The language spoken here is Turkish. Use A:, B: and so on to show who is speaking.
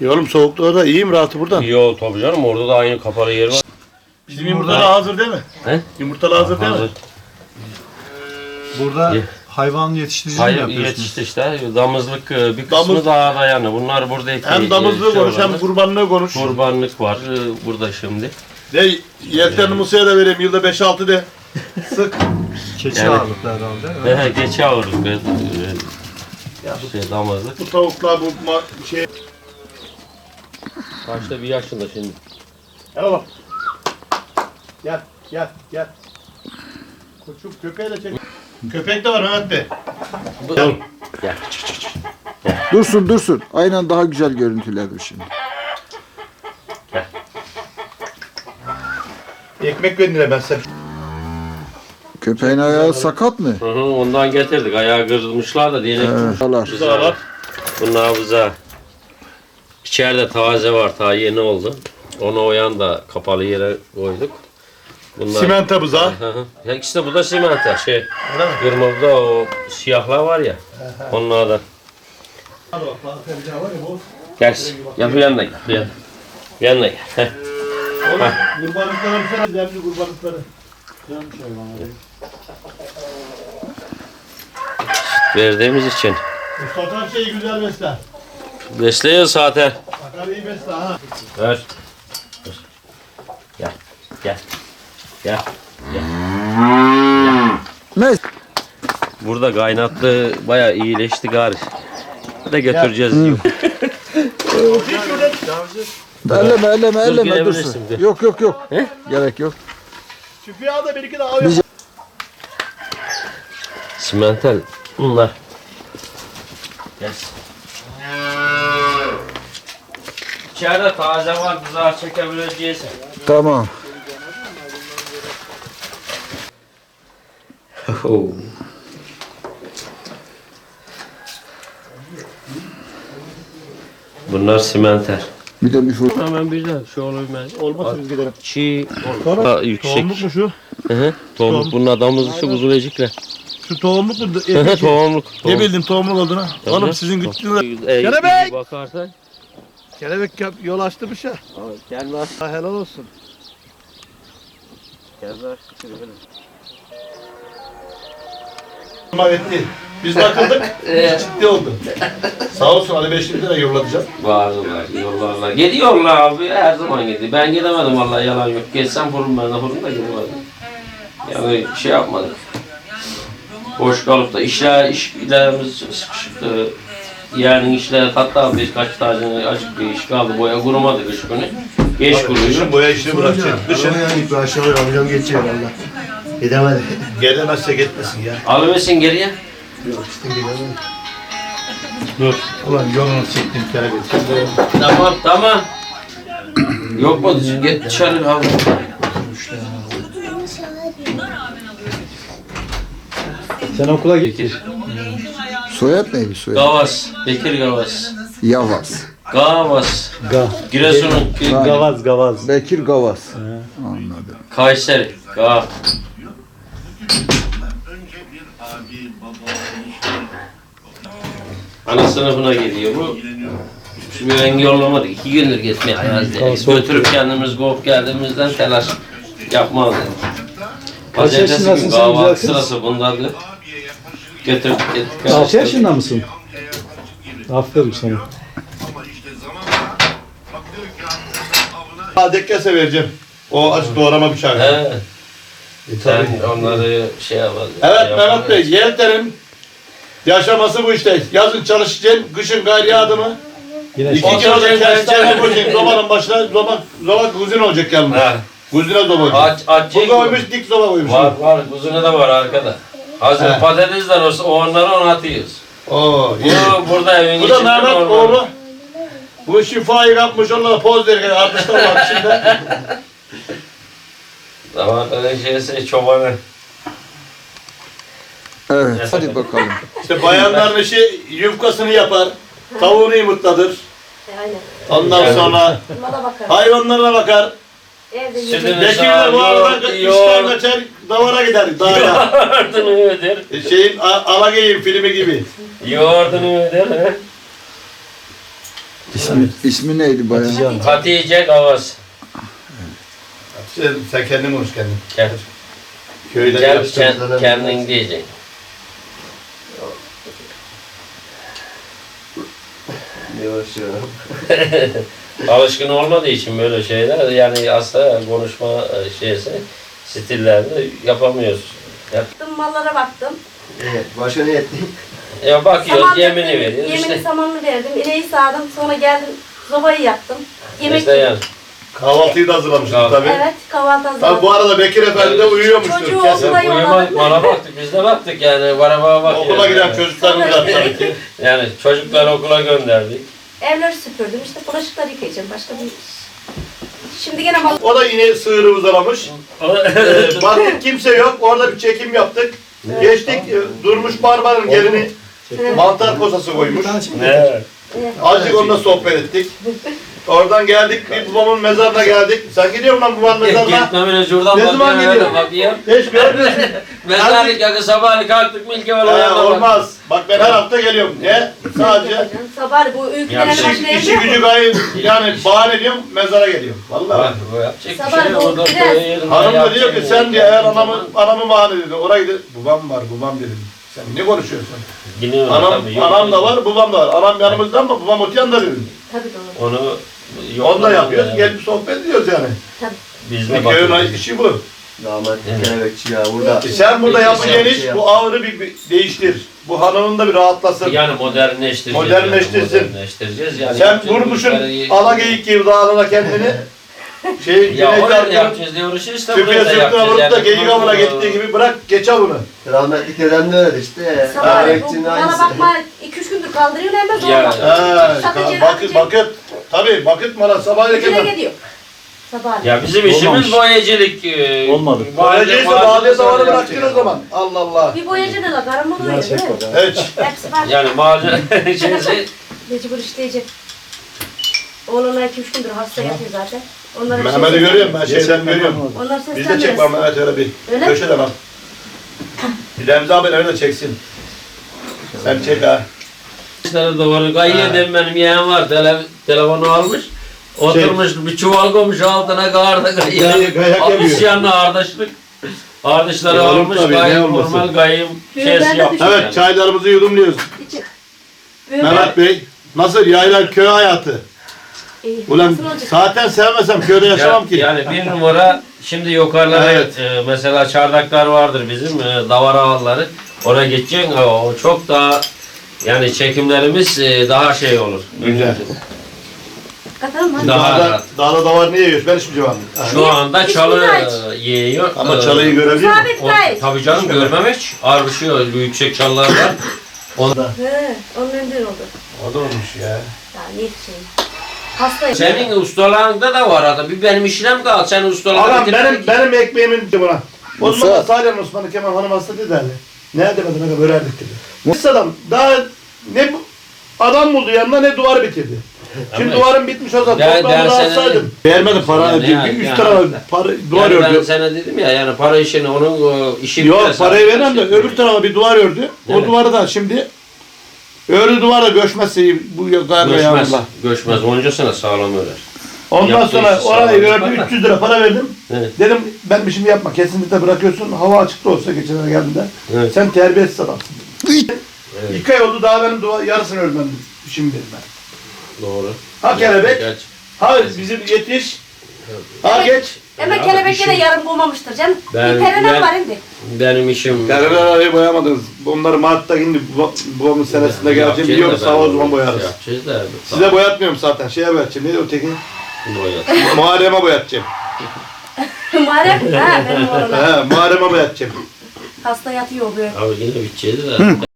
A: Ya oğlum soğukta da iyiyim rahatı buradan.
B: Yo tabii canım orada da aynı kapalı yer var.
A: Bizim yumurtalar hazır değil mi?
B: He?
A: Yumurtalar hazır değil mi?
B: Hazır.
C: Burada
B: Ye.
C: hayvan yetiştirici mi
B: Hayır
C: yapıyorsunuz?
B: yetişti işte. Damızlık e, bir kısmı
A: Damız-
B: daha da yani. Bunlar burada iki.
A: Hem damızlığı konuş hem kurbanlığı konuş.
B: Kurbanlık var e, burada şimdi.
A: De yelkenli Musa'ya da vereyim yılda 5-6 de. Sık.
C: Keçi
B: Yani-
C: ağırlıklı herhalde.
B: Ve geçe ağırlık ve e, şey, damızlık.
A: Bu tavuklar bu ma- şey.
B: Kaçta bir yaşında şimdi.
A: Gel oğlum. Gel gel gel. Koçum köpeği de çek. Köpek de var Mehmet Bey.
B: Gel. Gel.
D: Dursun dursun. Aynen daha güzel görüntüler bu şimdi.
A: Ekmek verin ben size.
D: Köpeğin ayağı sakat mı?
B: Hı hı, ondan getirdik. Ayağı kırılmışlar da. Buzağı var. Bunlar buzağı. İçeride taze var. Ta yeni oldu. Onu oyan da kapalı yere koyduk. Bunlar...
A: Simente buzağı.
B: Hı hı. Ya işte bu da simenter. Şey, kırmızıda o siyahlar var ya. Onlardan. Gel. Gel bu yanına gel. Bu yanına. Bu yanına gel. Heh.
A: Oğlum kurbanlıklara bir demli kurbanlıkları.
B: Verdiğimiz için.
A: Satan şeyi güzel besler.
B: Besliyor zaten.
A: Bakar iyi besle ha.
B: Ver. Ver. Gel. Gel. Gel.
D: Ne?
B: Burada kaynattı bayağı iyileşti gari. Bir de götüreceğiz diyor.
D: Elleme elleme elleme dursun.
B: bir.
D: Yok yok yok.
B: He?
D: Gerek yok.
A: Şükrü ağa da bir iki de av yap.
B: Simental bunlar. Gel. İçeride taze var, güzel çekebileceğiz.
D: Tamam.
B: Bunlar simenter.
D: Bir de bir fır.
B: Hemen bir de şu olur mu?
A: Olmaz biz gidelim.
B: Çiğ Daha yüksek.
A: Tohumluk mu şu?
B: Hı hı. Tohumluk. Bunun adamız şu kuzulecikler.
A: Şu tohumluk mu?
B: Hı hı, Tohumluk.
A: Ne bildim tohumluk olduğunu? Oğlum sizin güttüğünüz... Kelebek!
B: iyi Bakarsan.
A: Kelebek yap- yol açtırmış ya.
B: Gelmez.
A: Ha, helal olsun.
B: Gelmez.
A: etti. Biz bakıldık. ciddi oldu. Sağ olsun Ali Beşik'te de yollatacağım.
B: Varlar, yollarlar. Gidiyorlar abi, her zaman gidiyor. Ben gidemedim vallahi yalan yok. Geçsem vururum ben de vururum da gidemedim. Yani şey yapmadık. Boş kalıp da işler, işlerimiz sıkışıktı. Yani işler hatta birkaç tane acık bir iş kaldı. Boya kurumadı kış günü. Geç kuruyor.
A: Kışın boya işini bırakacak. Kışın
E: yani bir aşağı amcam geçiyor valla. Gidemedi.
A: gelemezse gitmesin ya.
B: Alıversin geriye.
E: Yok işte gidemedi.
A: Dur. Ulan yolunu çektim kelebek.
B: Tamam, tamam. Yok mu? Git dışarı abi.
C: Sen okula git.
D: Soyad neydi soyad?
B: Gavas. Bekir Gavas.
D: Yavaz.
B: Gavas.
C: Ga.
B: Giresun'un
C: Gavaz gavaz.
D: Bekir Gavaz. Anladım.
B: Kayseri. Gav. Ana sınıfına geliyor bu. Şimdi rengi yollamadık. İki gündür gitmeye. Biz götürüp kendimiz kovup geldiğimizden telaş yapmaz dedik.
C: Kaç
B: Pazartesi gün
C: yaşındasın sen
B: sırası bunlardı. Götürüp gittik.
C: 6 yaşında mısın? Aferin sana.
A: Ha dekkese vereceğim. O açık doğrama bıçağı.
B: He. Sen onları şey yaparsın.
A: Evet Mehmet Bey, yeltenin yaşaması bu işte. Yazın çalışacaksın, kışın gayri yağdı mı?
C: Yine
A: İki
B: O
A: kere de
B: ben-
A: koyacaksın zobanın başına, zoba, zoba kuzin olacak yalnız.
B: Ha.
A: Kuzine zoba olacak.
B: Aç, aç.
A: Bu koymuş, dik zoba koymuş.
B: Var var kuzunu da var arkada. Hazır
A: He.
B: patatesler olsa o onları onu atıyoruz.
A: Oo, iyi.
B: Bu burada evin
A: Bu da
B: içinde
A: Mehmet
B: normal.
A: oğlu. Bu şifayı kapmış, onunla da poz verirken artistler var içinde.
B: Damatların şeysi çobanı.
D: Evet. Hadi bakalım.
A: İşte bayanların işi yufkasını yapar, tavuğunu yumurtladır.
F: Aynen.
A: Ondan sonra
F: Buna bakar.
A: hayvanlarına bakar.
F: Evde
B: Sütünü
F: yiyecek.
A: De bu arada işten
B: yoğurt,
A: kaçar, davara gider. Dağa.
B: yoğurdunu öder.
A: E, Şeyin A- Alagey'in filmi gibi.
B: Yoğurdunu öder. he.
D: İsmi, ismi neydi bayağı?
C: Hatice Hanım.
B: Hatice Gavaz.
A: Sen, sen kendin konuş kendin.
B: Gel,
A: Köyden
B: gel
A: yaptın.
B: kend- kendin diyeceksin.
E: Yavaş yavaş.
B: Alışkın olmadığı için böyle şeyler yani aslında konuşma e, şeysi stillerini yapamıyoruz. Ya,
F: Baktım mallara baktım.
E: Evet. Başka ne ettin?
B: ya bakıyoruz
F: Saman
B: yemini
F: döktüm,
B: veriyoruz
F: Yemini
B: işte.
F: samanını verdim. İneği sağdım. Sonra geldim. Zobayı yaktım. Yemek
B: İşte yani.
A: Kahvaltıyı da hazırlamışsın
B: Tabii.
A: tabii.
F: Evet kahvaltı
A: Tabii
F: hazırladım.
A: bu arada Bekir Efendi de uyuyormuştur.
F: Çocuğu
A: Kesin.
F: okula yolladım.
B: bana baktık biz de baktık yani arabaya bakıyoruz.
A: Okula giden
B: yani.
A: çocuklarımız var tabii ki.
B: Yani çocukları okula gönderdik.
F: Evleri süpürdüm. İşte bulaşıkları yıkayacağım. Başka bir Şimdi gene mal...
A: O da yine sığırı uzalamış. Ee, baktık kimse yok. Orada bir çekim yaptık. Geçtik. e, Durmuş Barbar'ın gelini mantar posası koymuş.
B: ne?
A: Azıcık onunla sohbet ettik. Oradan geldik. Bir babamın mezarına geldik. Sen gidiyor musun lan babamın mezarına?
B: Gitmemine şuradan
A: Ne zaman
B: bakıyorum,
A: gidiyor?
B: öyle bakıyorum.
A: Hiç görmüyorsun.
B: Mezarlık yakın sabahleyin kalktık milki var.
A: Ee,
B: oraya bak.
A: olmaz. Bak ben her hafta geliyorum. Ne? Sadece
F: Sabah bu öykülerine
B: Ya,
A: işi, işi
F: başlayabiliyor
A: gücü gayet yani bahane ediyorum mezara geliyorum.
B: Bak,
A: Vallahi.
B: bu yapacak bir
F: Sabah
B: şey yok.
F: doğup
B: Orada
A: Hanım da
B: yapacak
A: diyor ki
B: bir
A: sen
B: şey
A: diyor eğer anamı, anamı bahane dedi. Oraya gidip babam var babam dedim. Sen ne konuşuyorsun?
B: Bilmiyorum
A: Anam,
B: tabii, yok.
A: anam da var babam da var. Anam yanımızda ama babam öte yanda dedim.
F: Tabii doğru.
B: Onu yok.
A: Onu da yapıyoruz. Gelip sohbet ediyoruz yani.
B: Biz
A: Bir
B: de
A: köyün
B: bakıyoruz.
A: işi bu.
E: Damat
B: Evet.
E: kelebekçi ya burada.
A: E sen burada
B: Bir
A: yapacağın
E: şey
A: iş
E: yap.
A: bu ağırı bir, bir değiştir. Bu hanımın da bir rahatlasın.
B: Yani modernleştireceğiz.
A: Modernleştirsin.
B: Yani, modernleştireceğiz. Yani
A: Sen
B: yapacak
A: vurmuşsun
B: işleri-
A: alageyik gibi dağına kendini. Şey,
B: Ya orada
A: arkadan
B: yapacağız diye uğraşırız da
A: tüpüye
B: buraya da
A: sırtına
B: yapacağız.
A: vurup da
B: Yani
A: geyik
B: bunu-
A: avına gittiği gibi bırak geç avını.
E: Rahmetli dedem de öyle işte.
F: Sabah
E: Kelebekçinin
F: bana
E: aynısı.
F: bakma 2-3 gündür kaldırıyor hemen zorla.
B: Ya.
A: Bakıt,
F: satıcı.
A: bakıt. Tabii bakıt mara sabah
F: Gücüne
A: erkenden.
F: gidiyor. Sabah.
B: Ya bizim işimiz
C: Olmamış.
B: boyacılık. e,
C: Olmadı.
B: Boyacılık
A: bağlıya davarı bıraktın o zaman. Allah Allah.
F: Bir boyacı da la karım oluyor değil mi?
A: Evet.
F: Hepsi var.
B: Yani malzeme şeysi
F: Mecbur işleyecek. Oğlanlar 2-3 gündür hasta yatıyor zaten. Onlara bir şey
A: Mehmet'i görüyorum ben şeyden görüyorum.
F: Onlar
A: Biz de çek bak Mehmet öyle bir.
F: Öyle mi?
A: Köşeden al. Bir Remzi abi öyle çeksin. Sen çek ha.
B: İşte doğru gayyeden benim yeğen var tele, telefonu almış. Oturmuş bir çuval koymuş altına karda.
A: Gayı- gayak
B: Almış
A: yapıyor.
B: yanına ardışlık. Ardışları
A: E, olur
B: almış
A: tabii, ne
B: gayim
A: olmasın?
B: normal şeysi
F: bende
B: yapmış.
F: düşün.
A: Evet
B: yani.
A: çaylarımızı yudumluyoruz. Mehmet Bey nasıl yaylar köy hayatı?
F: İyi.
A: Ulan zaten sevmesem köyde yaşamam
B: Ya-
A: ki.
B: Yani bir numara şimdi yukarılara
A: Evet.
B: e, mesela çardaklar vardır bizim e, davar ağları. Oraya geçeceksin o çok daha yani çekimlerimiz e, daha şey olur.
A: Güzel.
F: Katalım mı?
B: Daha
A: Dağda,
B: rahat.
A: dağda davar niye yiyoruz? Ben hiçbir cevabım.
B: Şu anda
F: Hiç
B: çalı e, yiyor.
A: Ama
B: E,
A: çalıyı görebiliyor musun?
F: Sabit
B: o,
F: gayet.
B: tabii canım görmem hiç. Ardışıyor yüksek çalılar var. Onda.
F: He, onun önden oldu.
A: O da olmuş ya.
F: Ya ne şey. Hastayım.
B: Senin ustalığında da var adam. Bir benim işlem kal. Sen ustalığında
A: Adam benim benim ekmeğimin buna. O
D: Musa.
A: zaman Salih Osman'ı Kemal Hanım hasta dediler. Ne demedi ne kadar bölerdik dedi. Musa adam daha ne bu- adam buldu yanına ne duvar bitirdi. Şimdi
B: Ama-
A: duvarın bitmiş olsa toprağını
B: sana-
A: alsaydım. Vermedi para.
B: Yani
A: Yani, üst
B: yani-
A: tarafa para, duvar
B: yani ben
A: ördü.
B: sana dedim ya yani para işini onun o, işi
A: Yok
B: biterse-
A: parayı vermem de öbür tarafa bir duvar ördü. O
B: Evet.
A: duvarı da şimdi ördü duvarı göçmezse bu galiba
B: Göçmez.
A: yağmurla.
B: Göçmez. Oncasına sağlam örer.
A: Ondan
B: Yaptığı
A: sonra
B: işi
A: orayı
B: sağlam da.
A: 300 lira para verdim.
B: Evet.
A: Dedim ben bir şimdi yapma kesinlikle bırakıyorsun. Hava açıkta olsa geçen sene geldiğinde.
B: Evet.
A: Sen terbiyesiz adamsın. İki ay oldu daha benim dua, yarısını öldüm şimdi dedim ben.
B: Doğru.
A: Ha kelebek,
B: Geç.
A: ha bizim yetiş, ha geç.
B: Ya,
F: kelebekte de yarım bulmamıştır canım.
B: Ben-
F: bir perene
B: ben-
F: var indi.
B: Benim işim...
A: Kelebekler arayı boyamadınız. Bunları Mart'ta şimdi bu- babamın senesinde geleceğim. Biliyorum sağ o zaman boyarız.
B: Yapacağız da.
A: Size boyatmıyorum zaten. Şeye boyatacağım. Neydi o teki?
B: boyat.
A: Muharrem'e boyatacağım.
F: Muharrem. ha benim oğlan.
A: He, Muharrem'e boyatacağım.
F: Hasta yatıyor böyle.
B: Abi yine biteceğiz de.